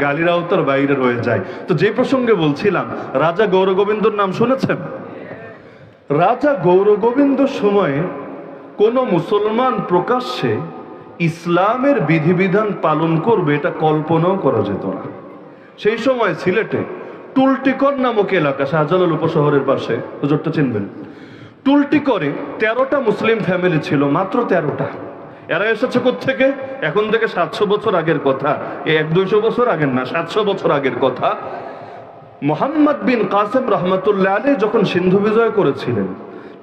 গালির আওতার বাইরে রয়ে যায়। তো যে প্রসঙ্গে বলছিলাম, রাজা গৌরগোবিন্দর নাম শুনেছেন? রাজা গৌরগোবিন্দ সময়ে কোন মুসলমান প্রকাশ্যে ইসলামের বিধিবিধান পালন করবে এটা কল্পনাও করা যেত না। সেই সময় সিলেটে টুলটিকর নামক এলাকা, শাহজালাল উপশহরের পাশে, হুজুরটা চিনবেন? টুলটিকরে তেরোটা মুসলিম ফ্যামিলি ছিল, মাত্র তেরোটা। এরা এসেছে থেকে এখন থেকে সাতশো বছর আগের কথা। এক দুইশো বছর আগের না, সাতশো বছর আগের কথা। মোহাম্মদ বিন কাসেম রহমতুল্লাহ আলী যখন সিন্ধু বিজয় করেছিলেন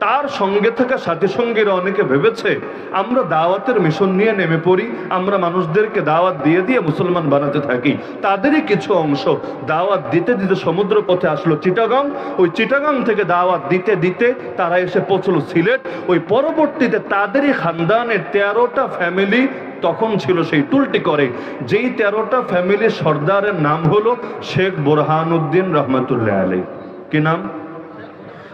তার সঙ্গে থাকা সাথী সঙ্গীরা অনেকে ভেবেছে, আমরা দাওয়াতের মিশন নিয়ে নেমে পড়ি, আমরা মানুষদেরকে দাওয়াত দিয়ে দিয়ে মুসলমান বানাতে থাকি। তাদেরই কিছু অংশ দাওয়াত দিতে দিতে সমুদ্র পথে আসলো চিটাগাং। ওই চিটাগাং থেকে দাওয়াত দিতে দিতে তারা এসে পৌঁছলো সিলেট। ওই পরবর্তীতে তাদেরই খানদানের তেরোটা ফ্যামিলি তখন ছিল সেই টুলটি করে। যেই তেরোটা ফ্যামিলির সর্দারের নাম হলো শেখ বোরহানুদ্দিন রহমতুল্লাহ আলী কি নাম?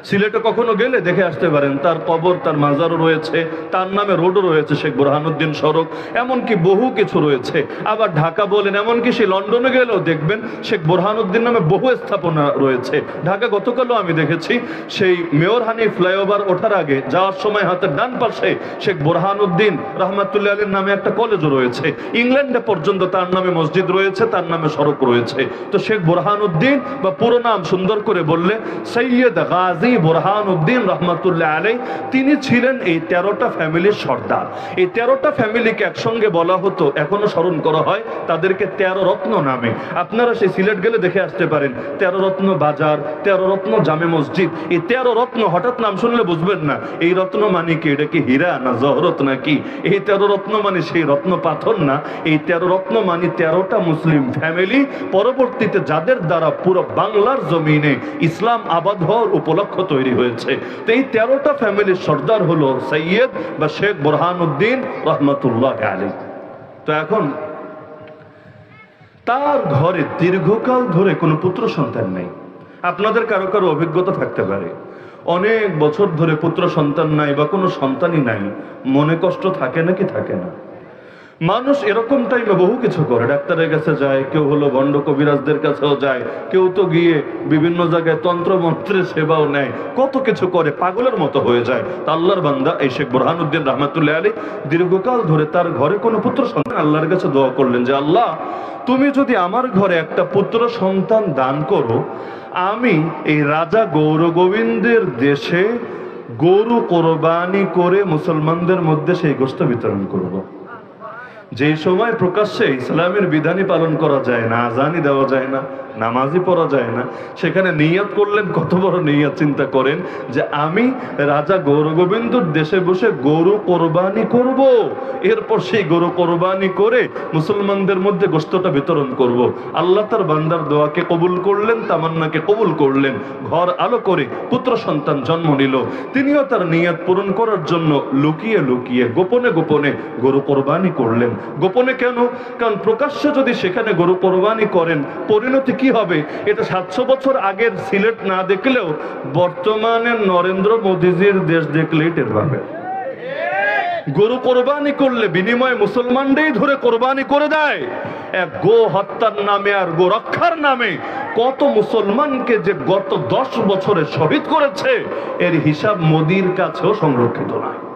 সিলেটে কখনো গেলে দেখে আসতে পারেন, তার কবর, তার মাজারও রয়েছে, তার নামে রোডও রয়েছে শেখ বুরহানুদ্দিন সড়ক, এমনকি বহু কিছু রয়েছে। আবার ঢাকা বলেন, এমনকি সে লন্ডনে গেলেও দেখবেন শেখ বোরহানুদ্দিন নামে বহু স্থাপনা রয়েছে। ঢাকা গতকালও আমি দেখেছি, সেই মেয়রহানি ফ্লাইওভার ওঠার আগে যাওয়ার সময় হাতের ডান পাশে শেখ বোরহানুদ্দিন রহমাতুল্লাহ আলীর নামে একটা কলেজও রয়েছে। ইংল্যান্ডে পর্যন্ত তার নামে মসজিদ রয়েছে, তার নামে সড়ক রয়েছে। তো শেখ বোরহানুদ্দিন বা পুরো নাম সুন্দর করে বললে, সৈয়দ গাজী বোরহান উদ্দিন রহমতুল্লাহ আলাই তিনি ছিলেন এই তেরোটা ফ্যামিলির সর্দার। এই তেরোটা ফ্যামিলিকে একসঙ্গে বলা হতো, এখনও স্মরণ করা হয়, তাদেরকে তেরো রত্ন নামে। আপনারা সেই সিলেট গেলে দেখে আসতে পারেন, তেরো রত্ন বাজার, তেরো রত্ন জামে মসজিদ। এই তেরো রত্ন হঠাৎ নাম শুনলে বুঝবেন না, এই রত্ন মানে কি, এটা কি হীরা না জহরত নাকি? এই তেরো রত্ন মানে সেই রত্ন পাথর না, এই তেরো রত্ন মানে তেরোটা মুসলিম ফ্যামিলি। পরবর্তীতে যাদের দ্বারা পুরো বাংলার জমিনে ইসলাম আবাদ হওয়ার উপলক্ষ তৈরি হয়েছে। এই তেরোটা ফ্যামিলির সর্দার হলো সৈয়দ বা শেখ বোরহানুদ্দিন রহমতুল্লাহ আলী তো এখন তার ঘরে দীর্ঘকাল ধরে কোনো পুত্র সন্তান নেই। আপনাদের কারও কারও অভিজ্ঞতা থাকতে পারে। অনেক বছর ধরে পুত্র সন্তান নাই বা কোনো সন্তানই নাই। মনে কষ্ট থাকে নাকি থাকে না? মানুষ এরকম টাইমে বহু কিছু করে। ডাক্তারের কাছে যায়, কেউ হলো গন্ড কবিরাজদের কাছেও যায়, কেউ তো গিয়ে বিভিন্ন জায়গায় তন্ত্র মন্ত্রের সেবাও নেয়। কত কিছু করে, পাগলের মতো হয়ে যায়। তা আল্লাহর বান্দা, এই শেখ বোরহানুদ্দিন রহমাতুল্লাহ আলী দীর্ঘকাল ধরে তার ঘরে কোনো পুত্র সন্তান, আল্লাহর কাছে দোয়া করলেন যে, আল্লাহ, তুমি যদি আমার ঘরে একটা পুত্র সন্তান দান করো, আমি এই রাজা গৌর গোবিন্দের দেশে গরু কোরবানি করে মুসলমানদের মধ্যে সেই গোষ্ঠ বিতরণ করব। যেই সময় প্রকাশ্যে ইসলামের বিধানই পালন করা যায় না আজানি দেওয়া যায় না, নামাজই পড়া যায় না, সেখানে নিয়াত করলেন, কত বড় নিয়াত চিন্তা করেন যে আমি রাজা গৌরগোবিন্দর দেশে বসে গরু কোরবানি করব। এরপর সেই গরু কোরবানি করে মুসলমানদের মধ্যে গোস্তটা বিতরণ করব। আল্লাহ তার বান্দার দোয়াকে কবুল করলেন, তামান্নাকে কবুল করলেন, ঘর আলো করে পুত্র সন্তান জন্ম নিল তিনিও তার নিয়াত পূরণ করার জন্য লুকিয়ে লুকিয়ে গোপনে গোপনে গরু কোরবানি করলেন গোপনে কেন? কারণ প্রকাশ্যে যদি সেখানে গরু কোরবানি করেন, পরিণতি কি হবে? এটা সাতশো বছর আগের সিলেট না দেখলেও বর্তমানে নরেন্দ্র মোদীজির দেশ দেখলেই টের পাবে। গরু কোরবানি করলে বিনিময়ে মুসলমানরাই ধরে কোরবানি করে দেয়। এক গো হত্যার নামে আর গো রক্ষার নামে কত মুসলমানকে যে গত দশ বছরে শহীদ করেছে, এর হিসাব মোদির কাছেও সংরক্ষিত নয়।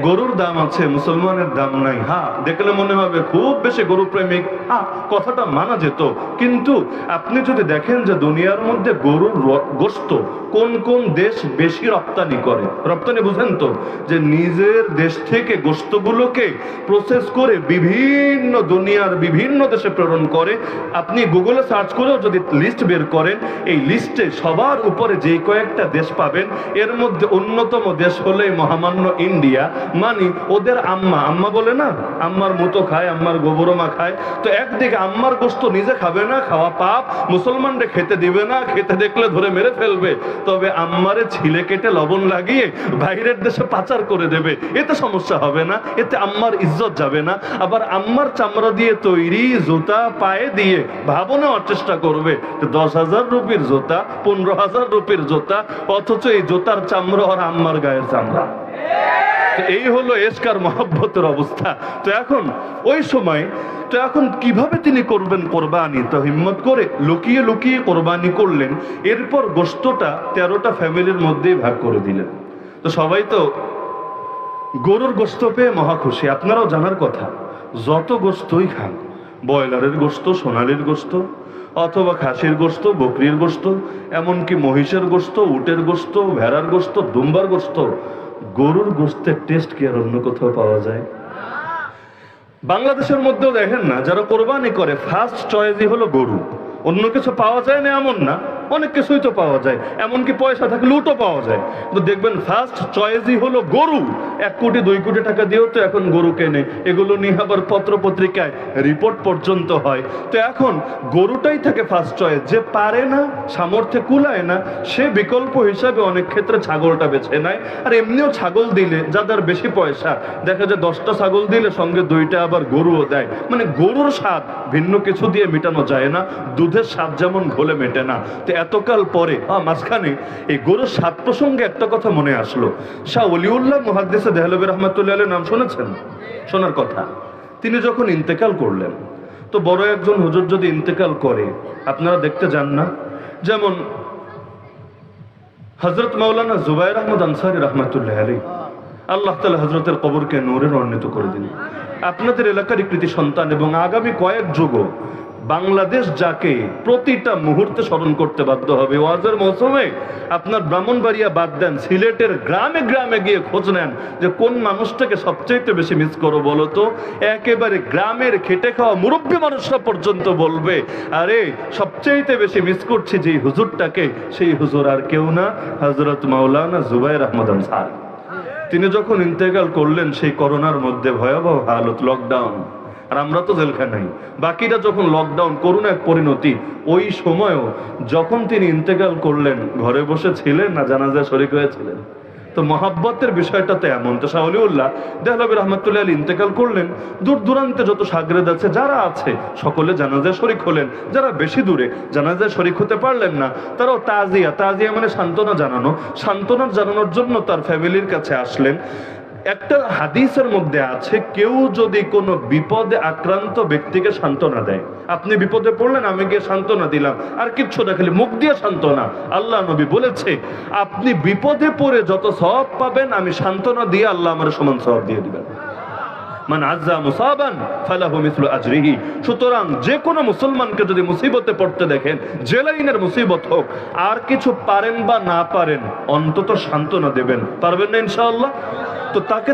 গরুর দাম আছে, মুসলমানের দাম নাই। হ্যাঁ দেখলে মনে হবে খুব বেশি গরু প্রেমিক। হ্যাঁ কথাটা মানা যেত। কিন্তু আপনি যদি দেখেন যে দুনিয়ার মধ্যে গরুর গোস্ত কোন কোন দেশ বেশি রপ্তানি করে, রপ্তানি বুঝেন তো? যে নিজের দেশ থেকে গোস্তগুলোকে প্রসেস করে বিভিন্ন দুনিয়ার বিভিন্ন দেশে প্রেরণ করে। আপনি গুগলে সার্চ করেও যদি লিস্ট বের করেন, এই লিস্টে সবার উপরে যে কয়েকটা দেশ পাবেন, এর মধ্যে অন্যতম দেশ হলো মহামান্য ইন্ডিয়া। মানে ওদের আম্মা আম্মা বলে না, আম্মার মতো খায়, আম্মার গোবরমা খায়। তো একদিকে আম্মার গোস্ত নিজে খাবে না, খাওয়া পাপ, মুসলমানরা খেতে দিবে না, খেতে দেখলে ধরে মেরে ফেলবে। তবে আম্মারে ছিলে কেটে লবণ লাগিয়ে বাইরের দেশে পাচার করে দেবে। এতে সমস্যা হবে না, এতে আম্মার ইজ্জত যাবে না। আবার আম্মার চামড়া দিয়ে তৈরি জুতা পায়ে দিয়ে ভাবো নেওয়ার চেষ্টা করবে। দশ হাজার রুপির জুতা, পনেরো হাজার রুপির জুতা, অথচ এই জুতার চামড়া আর আম্মার গায়ের চামড়া। এই হলো এসকার মহব্বতের অবস্থা। তো এখন, ওই সময়, তো এখন কীভাবে তিনি করবেন কোরবানি? তো হিম্মত করে লুকিয়ে লুকিয়ে কোরবানি করলেন, এরপর গোস্তটা তেরোটা ফ্যামিলির মধ্যেই ভাগ করে দিলেন। তো সবাই তো গরুর গোস্ত পেয়ে মহা খুশি। আপনারাও জানার কথা, যত গোস্তই খান, ব্রয়লারের গোস্ত সোনালির গোস্ত অথবা খাসির গোস্ত বকরির গোস্ত এমনকি মহিষের গোস্ত উটের গোস্ত ভেড়ার গোস্ত দুম্বার গোস্ত গরুর গোস্তের টেস্ট কি আর অন্য কোথাও পাওয়া যায়? বাংলাদেশের মধ্যেও দেখেন না, যারা কোরবানি করে ফার্স্ট চয়েসই হলো গরু। অন্য কিছু পাওয়া যায় না এমন না। অনেক কিছুই তো পাওয়া যায়, এমনকি পয়সা থাকলে লুটও পাওয়া যায়। কিন্তু দেখবেন ফার্স্ট চয়েসই হলো গরু। এক কোটি, দুই কোটি টাকা দিয়েও তো এখন গরু কেনে। এগুলো নিয়ে আবার পত্র পত্রিকায় রিপোর্ট পর্যন্ত হয়। তো এখন গরুটাই থাকে ফার্স্ট চয়েস যে পারে না, সামর্থ্যে কুলায় না, সে বিকল্প হিসাবে অনেক ক্ষেত্রে ছাগলটা বেছে নেয়। আর এমনিও ছাগল দিলে যাদের বেশি পয়সা, দেখা যায় দশটা ছাগল দিলে সঙ্গে দুইটা আবার গরুও দেয়। মানে গরুর স্বাদ ভিন্ন কিছু দিয়ে মেটানো যায় না। দুধের স্বাদ যেমন ঘোলে মেটে না। তো এতকাল পরে মাঝখানে এই গরুর স্বাদ প্রসঙ্গে একটা কথা মনে আসলো। শাহ অলিউল্লাহ মুহাদ্দিসে দেহলবী রহমতুল্লাহ নাম শুনেছেন? শোনার কথা। তিনি যখন ইন্তেকাল করলেন, তো বড় একজন হুজুর যদি ইন্তেকাল করে, আপনারা দেখতে যান না? যেমন হজরত মাওলানা জুবাইর আহমদ আনসারি রহমতুল্লাহ আলী আল্লাহ তালা হজরতের কবরকে নূরে অন্বিত করে দিন। আপনাদের এলাকারই কৃতি সন্তান এবং আগামী কয়েক যুগ বাংলাদেশ যাকে প্রতিটা মুহূর্তে স্মরণ করতে বাধ্য হবে। ওয়াজের মৌসুমে আপনার ব্রাহ্মণবাড়িয়া বাদ দেন, সিলেটের গ্রামে গ্রামে গিয়ে খোঁজ নেন যে কোন মানুষটাকে সবচাইতে বেশি মিস করো বলো তো। একেবারে গ্রামের খেটে খাওয়া মুরব্বী মানুষরা পর্যন্ত বলবে, আরে, সবচাইতে বেশি মিস করছি যে হুজুরটাকে, সেই হুজুর আর কেউ না হজরত মাওলানা জুবাইর আহমদ আনসার। তিনি যখন ইন্তেকাল করলেন সেই করোনার মধ্যে ভয়াবহ হালত লকডাউন আর আমরা তো জেলখানাই বাকিরা যখন লকডাউন করুন এক পরিণতি, ওই সময়ও যখন তিনি ইন্তেকাল করলেন, ঘরে বসে ছিলেন না জানাজা শরিক হয়েছিলেন। তো মহাব্বতের বিষয়টা তো এমন। তো শাহলিউল্লাহ দেহলবী রহমতুল্লাহ আলী ইন্তেকাল করলেন। দূর দূরান্তে যত সাগরেদ আছে, যারা আছে, সকলে জানাজায় শরিক হলেন। যারা বেশি দূরে জানাজায় শরিক হতে পারলেন না, তারাও তাজিয়া। তাজিয়া মানে সান্ত্বনা জানানো। সান্ত্বনা জানানোর জন্য তার ফ্যামিলির কাছে আসলেন। একটা হাদিসের মধ্যে আছে, কেউ যদি কোনো বিপদে আক্রান্ত ব্যক্তিকে সান্ত্বনা দেয়। আপনি বিপদে পড়লেন, আমি গিয়ে সান্ত্বনা দিলাম। আর কিচ্ছু না, খালি মুখ দিয়ে সান্ত্বনা। আল্লাহ নবী বলেছে, আপনি বিপদে পড়ে যত সব পাবেন, আমি সান্ত্বনা দিয়ে আল্লাহ আমার সমান সব দিয়ে দিবেন। মান আজরিহি। সুতরাং যে কোনো মুসলমানকে যদি মুসিবতে পড়তে দেখেন যে লাইনের মুসিবত হোক, আর কিছু পারেন বা না পারেন, অন্তত সান্ত্বনা দেবেন। পারবেন না ইনশাআল্লাহ? তো তাকে